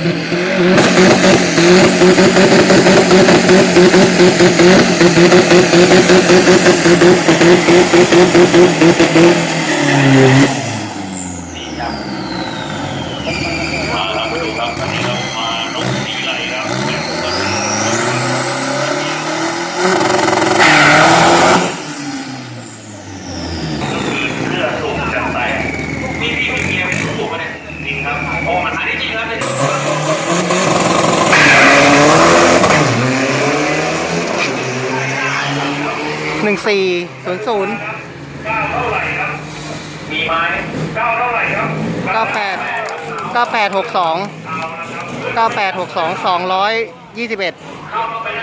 มาเรามาดูครับตอนนี้เรามานกสีไหลครับแบบปกติเลือดสูงจัดไปมีพี่ไม่เกียร์เป็นสูงมาเนี่ยจริงครับโอ้ มันหาได้จริงครับเนี่ยหนึ่งสี่ศูนย์ศูนย์เก้าเท่าไหร่ครับ มีไหมเก้าเท่าไหร่ครับเก้าแปดเก้าแปดหกสองเก้าแปดหกสองสองร้อยยี่สิบเอ็ด เข้ามาเป็น